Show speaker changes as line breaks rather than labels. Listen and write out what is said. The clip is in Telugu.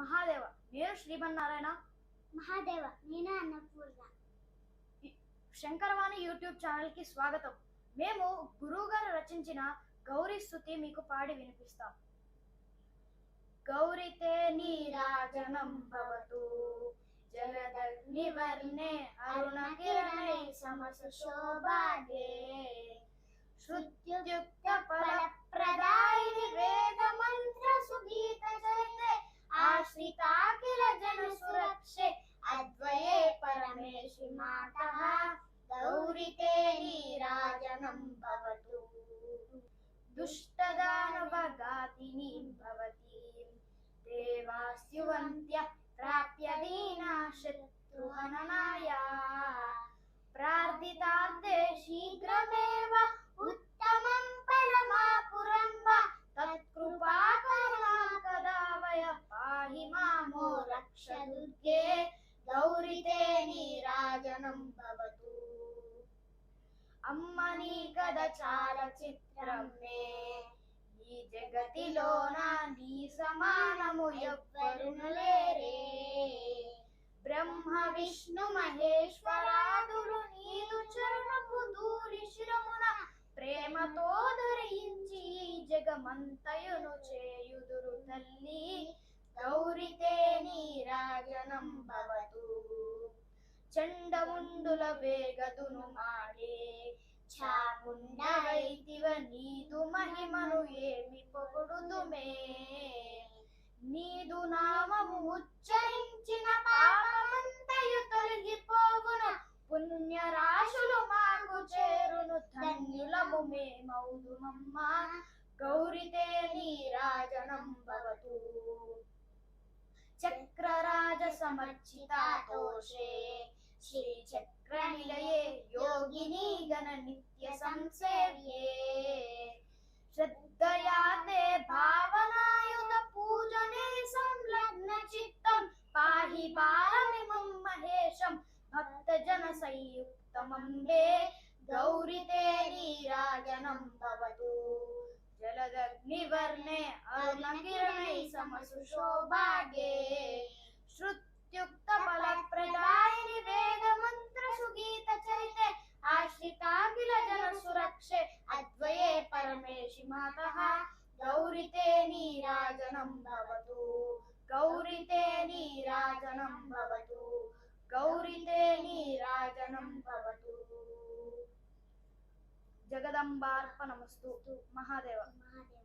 మహాదేవ నేను శ్రీమన్నారాయణ.
మహాదేవ నేను అన్నపూర్ణ.
శంకరవాణి యూట్యూబ్ ఛానల్కి స్వాగతం. మేము గురువు గారు రచించిన గౌరీ స్థుతి మీకు పాడి వినిపిస్తాం. గౌరితే నీరాజనం భవతు. అరుణకిరణై సమసుశోభాగే శృత్యుక్త దుష్టదానవగాతిని భవతీం దేవాస్యువంత్య ప్రాప్య దీనా శత్రుహననాయ ప్రార్థితార్థే శీఘ్రమేవ ఉత్తమం పరమాపురంబ తత్కృపాకరుణా కదా వయ పాహి మామో రక్ష దుర్గే గౌరితే నీరాజనం భవతు అమ్మ నీ కథ చాలా చిత్రమే. ఈ జగతిలోన నీ సమానము ఎవ్వరును లేరే. బ్రహ్మ విష్ణు మహేశ్వరాదులు నీదు చరణపు దూరి శిరమున ప్రేమతో ధరించి జగమంతయును చేయుదురు తల్లి. గౌరితే నీరాజనం భవతు చండముండుల వేగదును మా చాముండవైతివ నీదు మహిమను ఏమి పొగుడుదుమే? నీదు నామము ఉచ్చరించిన పాపమంతయు తొలగిపోవును పుణ్య రాశులు మాకు చేరును. ధన్యులము మేమౌదుమమ్మ గౌరితే నీరాజనం భవతు చక్రరాజ సమర్చితాతోషే. శ్రీ చక్ర నిలయే యోగిని नित्यसंसेव्ये श्रद्धया ते भावनायुधपूजने संलग्नचित्तं पाहि पारमिमं महेशं भक्तजनसंयुक्तमम्बे गौरि ते नीराजनं भवतु जलदग्निवर्णे अर्णकिरणैः समसुशोभागे। भवतु भवतु गौरीतेनीराजनं भवतु गौरीतेनीराजनं भवतु जगदम्बार्पणमस्तु महादेव
महादेव